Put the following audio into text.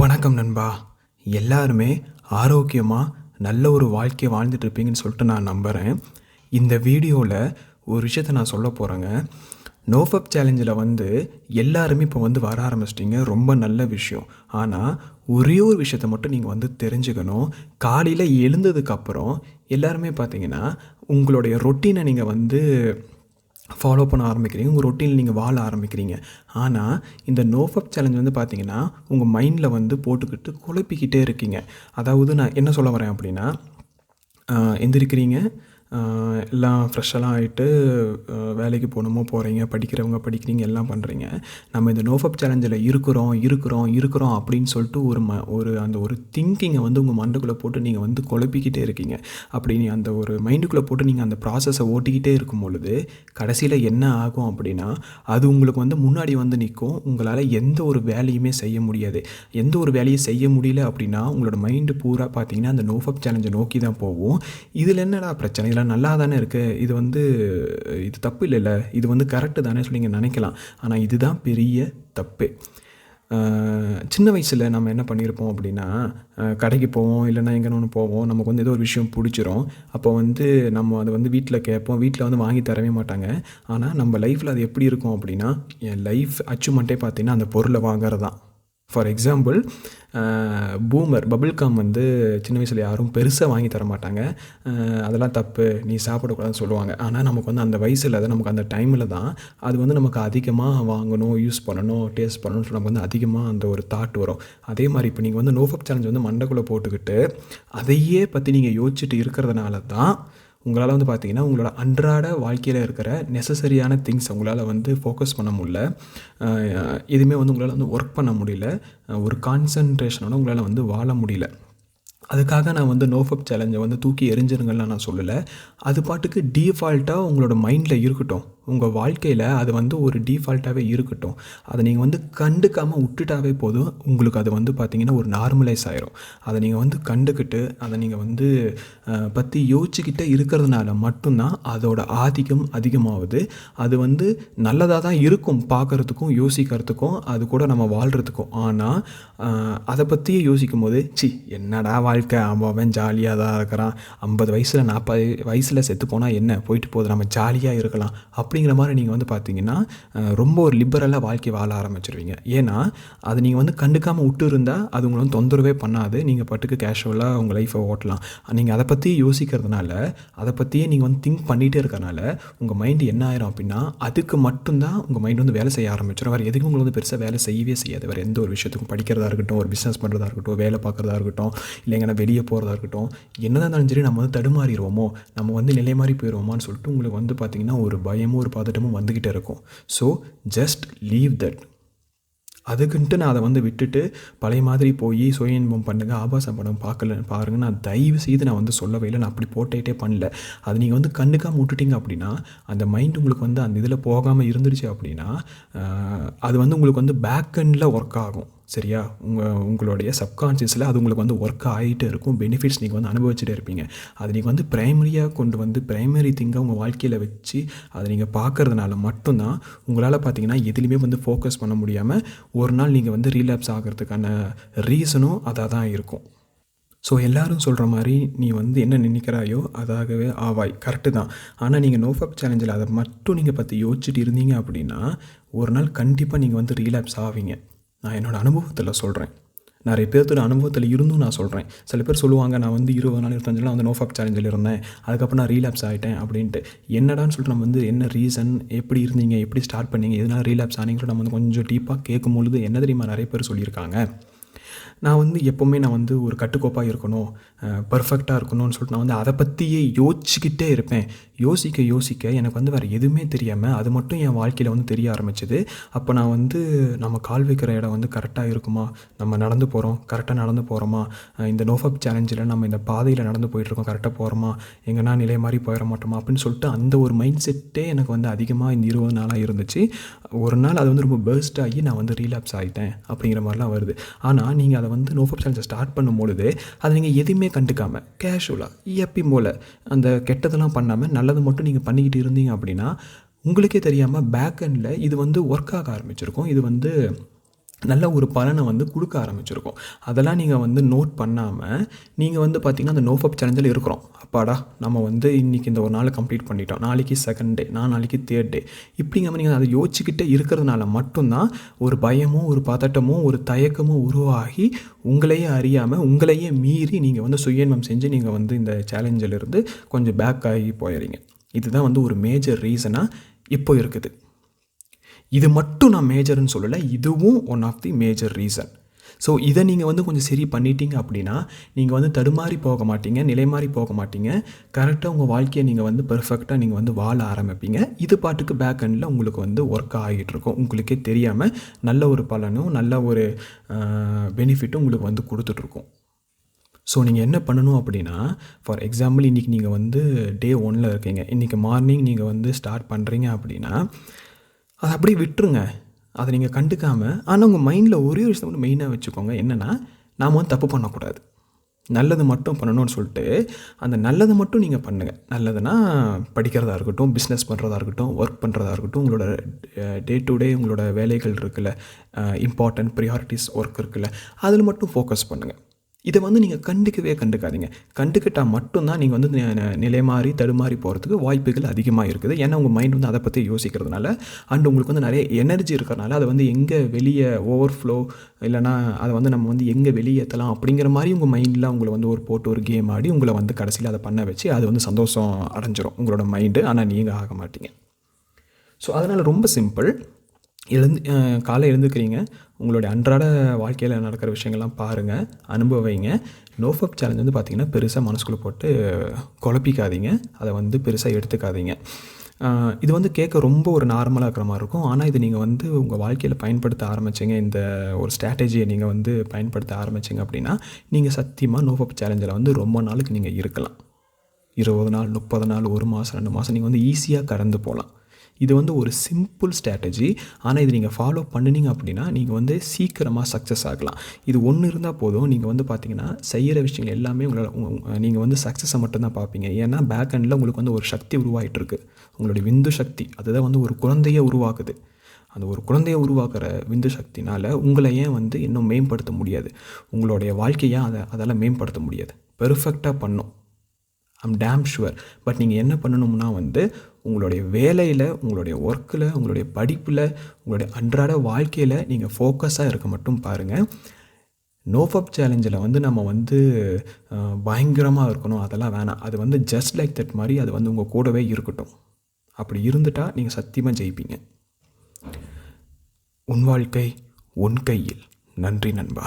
வணக்கம் நண்பா. எல்லாருமே ஆரோக்கியமாக நல்ல ஒரு வாழ்க்கையை வாழ்ந்துட்டுருப்பீங்கன்னு சொல்லிட்டு நான் நம்புகிறேன் இந்த வீடியோவில் ஒரு விஷயத்தை நான் சொல்ல போகிறேங்க நோஃபப் சேலஞ்சில் வந்து எல்லாருமே இப்போ வந்து வர ஆரம்பிச்சிட்டிங்க. ரொம்ப நல்ல விஷயம். ஆனால் ஒரே ஒரு விஷயத்த மட்டும் நீங்கள் வந்து தெரிஞ்சுக்கணும். காலையில் எழுந்ததுக்கப்புறம் எல்லாருமே பார்த்தீங்கன்னா உங்களுடைய ரொட்டீனை நீங்கள் வந்து ஃபாலோ பண்ண ஆரம்பிக்கிறீங்க உங்கள் ரொட்டீன் நீங்கள் வாழ ஆரம்பிக்கிறீங்க. ஆனால் இந்த நோஃபப் சேலஞ்ச் வந்து பார்த்தீங்கன்னா உங்கள் மைண்டில் வந்து போட்டுக்கிட்டு குழப்பிக்கிட்டே இருக்கீங்க. அதாவது நான் என்ன சொல்ல வரேன் அப்படின்னா ஆஹ், எந்திரிக்கிறீங்க எல்லாம் ஃப்ரெஷ்ஷெல்லாம் ஆகிட்டு வேலைக்கு போகணுமோ போகிறீங்க படிக்கிறவங்க படிக்கிறீங்க எல்லாம் பண்ணுறீங்க நம்ம இந்த நோஃபப் சேலஞ்சில் இருக்கிறோம் இருக்கிறோம் இருக்கிறோம் அப்படின்னு சொல்லிட்டு ஒரு ம ஒரு அந்த ஒரு திங்கிங்கை வந்து உங்கள் மண்டுக்குள்ளே போட்டு நீங்கள் வந்து குழப்பிக்கிட்டே இருக்கீங்க. அப்படி நீ அந்த ஒரு மைண்டுக்குள்ளே போட்டு நீங்கள் அந்த ப்ராசஸை ஓட்டிக்கிட்டே இருக்கும் பொழுது கடைசியில் என்ன ஆகும் அப்படின்னா அது உங்களுக்கு வந்து முன்னாடி வந்து நிற்கும். உங்களால் எந்த ஒரு வேலையுமே செய்ய முடியாது. எந்த ஒரு வேலையும் செய்ய முடியல அப்படின்னா உங்களோட மைண்டு பூரா பார்த்தீங்கன்னா அந்த நோஃபப் சேலஞ்சை நோக்கி தான் போகும். இதில் என்னடா பிரச்சனை? இதெல்லாம் நல்லா தானே இருக்குது இது வந்து இது தப்பு இல்லைல்ல. இது வந்து கரெக்டு தானே சொல்லி நீங்கள் நினைக்கலாம். ஆனால் இதுதான் பெரிய தப்பு. சின்ன வயசில் நம்ம என்ன பண்ணியிருப்போம் அப்படின்னா கடைக்கு போவோம் இல்லைன்னா எங்கே ஒன்று போவோம். நமக்கு வந்து ஏதோ ஒரு விஷயம் பிடிச்சிரும். அப்போ வந்து நம்ம அதை வந்து வீட்டில் கேட்போம். வீட்டில் வந்து வாங்கி தரவே மாட்டாங்க. ஆனால் நம்ம லைஃப்பில் அது எப்படி இருக்கும் அப்படின்னா என் லைஃப் அச்சீவ்மெண்ட்டே பார்த்தீங்கன்னா அந்த பொருளை வாங்குறது தான் ஃபார் எக்ஸாம்பிள் பூமர் பபிள்காம் வந்து சின்ன வயசில் யாரும் பெருசாக வாங்கி தர மாட்டாங்க. அதெல்லாம் தப்பு நீ சாப்பிடக்கூடாதுன்னு சொல்லுவாங்க. ஆனால் நமக்கு வந்து அந்த வயசில் அது நமக்கு அந்த டைமில் தான் அது வந்து நமக்கு அதிகமாக வாங்கணும் யூஸ் பண்ணணும் டேஸ்ட் பண்ணணும்னு சொல்லி நமக்கு வந்து அதிகமாக அந்த ஒரு தாட் வரும். அதே மாதிரி இப்போ நீங்கள் வந்து நோஃபப் சேலஞ்ச் வந்து மண்டைக்குள்ளே போட்டுக்கிட்டு அதையே பற்றி நீங்கள் யோசிச்சுட்டு இருக்கிறதுனால தான் உங்களால் வந்து பார்த்தீங்கன்னா உங்களோட அன்றாட வாழ்க்கையில் இருக்கிற நெசசரியான திங்ஸ் உங்களால் வந்து ஃபோக்கஸ் பண்ண முடியல. எதுவுமே வந்து உங்களால் வந்து ஒர்க் பண்ண முடியல. ஒரு கான்சன்ட்ரேஷனோட உங்களால் வந்து வாழ முடியல. அதுக்காக நான் வந்து நோஃபப் சேலஞ்சை வந்து தூக்கி எரிஞ்சிருங்கலாம் நான் சொல்லலை. அது பாட்டுக்கு டீஃபால்ட்டாக உங்களோட மைண்டில் இருக்கட்டும். உங்கள் வாழ்க்கையில் அது வந்து ஒரு டீஃபால்ட்டாகவே இருக்கட்டும். அதை நீங்கள் வந்து கண்டுக்காமல் விட்டுட்டாவே போதும். உங்களுக்கு அது வந்து பார்த்திங்கன்னா ஒரு நார்மலைஸ் ஆயிரும். அதை நீங்கள் வந்து கண்டுக்கிட்டு அதை நீங்கள் வந்து பற்றி யோசிச்சுக்கிட்டே இருக்கிறதுனால மட்டும்தான் அதோட ஆதிக்கம் அதிகமாகுது. அது வந்து நல்லதாக தான் இருக்கும் பார்க்குறதுக்கும் யோசிக்கிறதுக்கும் அது கூட நம்ம வாழ்கிறதுக்கும் ஆனால் அதை பற்றியே யோசிக்கும் போது சி என்னடா வாழ்க்கை? அவன் ஜாலியாக தான் இருக்கிறான். ஐம்பது வயசில் நாற்பது வயசில் செத்து போனால் என்ன? போயிட்டு போகுது. நம்ம ஜாலியாக இருக்கலாம். அப்படிங்கிற மாதிரி நீங்கள் வந்து பார்த்தீங்கன்னா ரொம்ப ஒரு லிபரலாக வாழ்க்கை வாழ ஆரம்பிச்சிருவீங்க. ஏன்னா அதை நீங்கள் வந்து கண்டுக்காமல் விட்டு இருந்தால் அது உங்களை வந்து தொந்தரவே பண்ணாது. நீங்கள் பாட்டுக்கு கேஷுவலாக உங்கள் லைஃப்பை ஓட்டலாம். நீங்கள் அதை பற்றி யோசிக்கிறதுனால அதை பற்றியே நீங்கள் வந்து திங்க் பண்ணிகிட்டே இருக்கிறனால உங்கள் மைண்டு என்ன ஆயிரும் அப்படின்னா அதுக்கு மட்டும்தான் உங்கள் மைண்ட் வந்து வேலை செய்ய ஆரம்பிச்சிடும் வேறு எதுக்கும் உங்களுக்கு வந்து பெருசாக வேலை செய்யவே செய்யாது. வேறு எந்த ஒரு விஷயத்துக்கும் படிக்கிறதா இருக்கட்டும் ஒரு பிஸ்னஸ் பண்ணுறதா இருக்கட்டும் வேலை பார்க்குறதா இருக்கட்டும் இல்லை எங்கன்னா வெளியே போகிறதா இருக்கட்டும் என்னதான் இருந்தாலும் சரி நம்ம வந்து தடுமாறிடுவோமோ நம்ம வந்து நிலை மாதிரி போயிடுவோமான்னு சொல்லிட்டு உங்களுக்கு வந்து பார்த்திங்கன்னா ஒரு பயமும் ஒரு பதட்டமும் வந்துக்கிட்டே இருக்கும். ஸோ ஜஸ்ட் லீவ் தட் அதுக்குன்ட்டு நான் அதை வந்து விட்டுட்டு பழைய மாதிரி போய் சுய இன்பம் பண்ணுங்கள் ஆபாசம் படம் பார்க்கல பாருங்க. நான் தயவு செய்து நான் வந்து சொல்லவே இல்லை. நான் அப்படி போட்டேட்டே பண்ணல. அது நீங்கள் வந்து கண்ணுக்காக விட்டுட்டீங்க அப்படின்னா அந்த மைண்ட் உங்களுக்கு வந்து அந்த இதில் போகாமல் இருந்துருச்சு அப்படின்னா அது வந்து உங்களுக்கு வந்து பேக் அண்டில் ஒர்க் ஆகும். சரியா? உங்கள் உங்களுடைய சப்கான்ஷியஸில் அது உங்களுக்கு வந்து ஒர்க் ஆகிட்டே இருக்கும். பெனிஃபிட்ஸ் நீங்கள் வந்து அனுபவிச்சுட்டே இருப்பீங்க. அது நீங்கள் வந்து ப்ரைமரியாக கொண்டு வந்து ப்ரைமரி திங்கை உங்கள் வாழ்க்கையில் வச்சு அதை நீங்கள் பார்க்கறதுனால மட்டும்தான் உங்களால் பார்த்தீங்கன்னா எதுலேயுமே வந்து ஃபோக்கஸ் பண்ண முடியாமல் ஒரு நாள் நீங்கள் வந்து ரீலாப்ஸ் ஆகிறதுக்கான ரீசனும் அதாக தான் இருக்கும். ஸோ எல்லோரும் சொல்கிற மாதிரி நீ வந்து என்ன நினைக்கிறாயோ அதாகவே ஆவாய். கரெக்டு தான். ஆனால் நீங்கள் நோஃபப் சேலஞ்சில் அதை மட்டும் நீங்கள் பற்றி யோசிச்சுட்டு இருந்தீங்க அப்படின்னா ஒரு நாள் கண்டிப்பாக நீங்கள் வந்து ரீலாப்ஸ் ஆவீங்க. நான் என்னோடய அனுபவத்தில் சொல்கிறேன் நிறைய பேர்த்தோட அனுபவத்தில் இருந்தும் நான் சொல்கிறேன் சில பேர் சொல்லுவாங்க நான் வந்து இருபது நாள் இருபத்தஞ்சு நாள் வந்து நோஃபப் சேலஞ்சில் இருந்தேன். அதுக்கப்புறம் நான் ரீலாப்ஸ் ஆகிட்டேன் அப்படின்ட்டு. என்னடான்னு சொல்லிட்டு நம்ம வந்து என்ன ரீசன் எப்படி இருந்தீங்க எப்படி ஸ்டார்ட் பண்ணீங்க எதனால் ரீலாப்ஸ் ஆனீங்களோ நம்ம வந்து கொஞ்சம் டீப்பாக கேட்கும் பொழுது என்ன தெரியுமா நிறைய பேர் சொல்லியிருக்காங்க. நான் வந்து எப்போவுமே நான் வந்து ஒரு கட்டுக்கோப்பாக இருக்கணும் பர்ஃபெக்டாக இருக்கணும்னு சொல்லிட்டு நான் வந்து அதை பற்றியே யோசிச்சுக்கிட்டே இருப்பேன். யோசிக்க யோசிக்க எனக்கு வந்து வேறு எதுவுமே தெரியாமல் அது மட்டும் என் வாழ்க்கையில் வந்து தெரிய ஆரம்பிச்சது. அப்போ நான் வந்து நம்ம கால் வைக்கிற இடம் வந்து கரெக்டாக இருக்குமா? நம்ம நடந்து போகிறோம் கரெக்டாக நடந்து போகிறோமா இந்த நோஃபப் சேலஞ்சில் நம்ம இந்த பாதையில் நடந்து போயிட்டுருக்கோம் கரெக்டாக போகிறோமா எங்கன்னா நிலை மாதிரி போயிட மாட்டோமா? அப்படின்னு சொல்லிட்டு அந்த ஒரு மைண்ட் செட்டே எனக்கு வந்து அதிகமாக இந்த இருபது நாளாக இருந்துச்சு. ஒரு நாள் அது வந்து ரொம்ப பெர்ஸ்ட் ஆகி நான் வந்து ரீலாப்ஸ் ஆகிட்டேன் அப்படிங்கிற மாதிரிலாம் வருது. ஆனால் நீங்கள் அதை வந்து நோ ஃபப் சேலஞ்சை ஸ்டார்ட் பண்ணும்பொழுது அதை நீங்கள் எதுவுமே கண்டுக்காமல் கேஷுவலாக எப்பயும் போல் அந்த கெட்டதெல்லாம் பண்ணாமல் நல்லது மட்டும் நீங்கள் பண்ணிக்கிட்டு இருந்தீங்க அப்படின்னா உங்களுக்கே தெரியாமல் பேக் எண்டில் இது வந்து ஒர்க் ஆக ஆரம்பிச்சிருக்கும். இது வந்து நல்ல ஒரு பலனை வந்து கொடுக்க ஆரம்பிச்சிருக்கோம். அதெல்லாம் நீங்கள் வந்து நோட் பண்ணாமல் நீங்கள் வந்து பார்த்திங்கன்னா அந்த நோஃபப் சேலஞ்சில் இருக்கிறோம். அப்பாடா நம்ம வந்து இன்றைக்கி இந்த ஒரு நாள் கம்ப்ளீட் பண்ணிட்டோம். நாளைக்கு செகண்ட் டே நான் நாளைக்கு தேர்ட் டே இப்படிங்கிற நீங்கள் அதை யோசிச்சுக்கிட்டே இருக்கிறதுனால மட்டும்தான் ஒரு பயமும் ஒரு பதட்டமும் ஒரு தயக்கமும் உருவாகி உங்களையே அறியாமல் உங்களையே மீறி நீங்கள் வந்து சுயன்மம் செஞ்சு நீங்கள் வந்து இந்த சேலஞ்சிலிருந்து கொஞ்சம் பேக் ஆகி போயிடுறீங்க இதுதான் வந்து ஒரு மேஜர் ரீசனாக இப்போ இருக்குது. இது மட்டும் நான் மேஜர்னு சொல்லலை இதுவும் one of the major reason so இதை நீங்கள் வந்து கொஞ்சம் சரி பண்ணிட்டீங்க அப்படின்னா நீங்கள் வந்து தடுமாறி போக மாட்டீங்க நிலைமாறி போக மாட்டீங்க. கரெக்டாக உங்கள் வாழ்க்கையை நீங்கள் வந்து பெர்ஃபெக்டாக நீங்கள் வந்து வாழ ஆரம்பிப்பீங்க. இது பாட்டுக்கு பேக் எண்டில் உங்களுக்கு வந்து ஒர்க் ஆகிட்டு இருக்கும். உங்களுக்கே தெரியாமல் நல்ல ஒரு பலனும் நல்ல ஒரு பெனிஃபிட்டும் உங்களுக்கு வந்து கொடுத்துட்ருக்கும் ஸோ நீங்கள் என்ன பண்ணணும் அப்படின்னா ஃபார் எக்ஸாம்பிள் இன்றைக்கி நீங்கள் வந்து டே ஒனில் இருக்கீங்க. இன்றைக்கி மார்னிங் நீங்கள் வந்து ஸ்டார்ட் பண்ணுறீங்க அப்படின்னா அதை அப்படியே விட்டுருங்க. அதை நீங்கள் கண்டுக்காமல் ஆனால் உங்கள் மைண்டில் ஒரே ஒரு விஷயம் மட்டும் மெயினாக வச்சுக்கோங்க. என்னென்னா நாம் வந்து தப்பு பண்ணக்கூடாது. நல்லது மட்டும் பண்ணணும்னு சொல்லிட்டு அந்த நல்லதை மட்டும் நீங்கள் பண்ணுங்கள் நல்லதுன்னா படிக்கிறதா இருக்கட்டும் பிஸ்னஸ் பண்ணுறதா இருக்கட்டும் ஒர்க் பண்ணுறதா இருக்கட்டும் உங்களோட டே டு டே உங்களோட வேலைகள் இருக்குல்ல இம்பார்ட்டன்ட் ப்ரியாரிட்டிஸ் ஒர்க் இருக்குல்ல அதில் மட்டும் ஃபோக்கஸ் பண்ணுங்கள் இதை வந்து நீங்கள் கண்டுக்கவே கண்டுக்காதீங்க. கண்டுக்கிட்டால் மட்டும்தான் நீங்கள் வந்து நிலை மாறி தடுமாறி போகிறதுக்கு வாய்ப்புகள் அதிகமாக இருக்குது. ஏன்னா உங்கள் மைண்ட் வந்து அதை பற்றி யோசிக்கிறதுனால அண்ட் உங்களுக்கு வந்து நிறைய எனர்ஜி இருக்கிறனால அதை வந்து எங்கே வெளியே ஓவர்ஃப்ளோ இல்லைனா அதை வந்து நம்ம வந்து எங்கே வெளியேற்றலாம் அப்படிங்கிற மாதிரி உங்கள் மைண்டில் உங்களை வந்து ஒரு போட்டு ஒரு கேம் ஆடி உங்களை வந்து கடைசியில் அதை பண்ண வச்சு அது வந்து சந்தோஷம் அடைஞ்சிரும் உங்களோட மைண்டு ஆனால் நீங்கள் ஆக மாட்டீங்க. ஸோ அதனால் ரொம்ப சிம்பிள் எழுந்து காலை எழுந்துக்கிறீங்க. உங்களுடைய அன்றாட வாழ்க்கையில் நடக்கிற விஷயங்கள்லாம் பாருங்கள் அனுபவிங்க நோஃபப் சேலஞ்ச் வந்து பார்த்திங்கன்னா பெருசாக மனசுக்குள்ளே போட்டு குழப்பிக்காதீங்க. அதை வந்து பெருசாக எடுத்துக்காதீங்க. இது வந்து கேட்க ரொம்ப ஒரு நார்மலாக இருக்கிற மாதிரி இருக்கும். ஆனால் இது நீங்கள் வந்து உங்கள் வாழ்க்கையில் பயன்படுத்த ஆரம்பிச்சிங்க இந்த ஒரு ஸ்ட்ராட்டஜியை நீங்கள் வந்து பயன்படுத்த ஆரம்பிச்சிங்க அப்படின்னா நீங்கள் சத்தியமாக நோஃபப் சேலஞ்சில் வந்து ரொம்ப நாளுக்கு நீங்கள் இருக்கலாம். இருபது நாள் முப்பது நாள் ஒரு மாதம் ரெண்டு மாதம் நீங்கள் வந்து ஈஸியாக கடந்து போகலாம். இது வந்து ஒரு சிம்பிள் ஸ்ட்ராட்டஜி ஆனால் இது நீங்கள் ஃபாலோ பண்ணினீங்க அப்படின்னா நீங்கள் வந்து சீக்கிரமாக சக்ஸஸ் ஆகலாம். இது ஒன்று இருந்தால் போதும். நீங்கள் வந்து பார்த்தீங்கன்னா செய்கிற விஷயங்கள் எல்லாமே உங்களால் நீங்கள் வந்து சக்ஸஸை மட்டும்தான் பார்ப்பீங்க ஏன்னா பேக் ஹண்டில் உங்களுக்கு வந்து ஒரு சக்தி உருவாகிட்டுருக்கு உங்களுடைய விந்து சக்தி அதுதான் வந்து ஒரு குழந்தையை உருவாக்குது. அந்த ஒரு குழந்தையை உருவாக்குற விந்து சக்தினால் உங்களை ஏன் வந்து இன்னும் மேம்படுத்த முடியாது? உங்களுடைய வாழ்க்கையை அதை அதெல்லாம் மேம்படுத்த முடியாது? பெர்ஃபெக்டாக பண்ணும். ஐம் டேம் ஷுவர் பட் நீங்கள் என்ன பண்ணணும்னா வந்து உங்களுடைய வேலையில் உங்களுடைய ஒர்க்கில் உங்களுடைய படிப்பில் உங்களுடைய அன்றாட வாழ்க்கையில் நீங்கள் ஃபோக்கஸாக இருக்க மட்டும் பாருங்கள் நோஃபப் சேலஞ்சில் வந்து நம்ம வந்து பயங்கரமாக இருக்கணும். அதெல்லாம் வேணாம். அது வந்து ஜஸ்ட் லைக் தட் மாதிரி அது வந்து உங்கள் கூடவே இருக்கட்டும். அப்படி இருந்துட்டால் நீங்கள் சத்தியமாக ஜெயிப்பீங்க. உன் வாழ்க்கை உன் கையில். நன்றி நண்பா.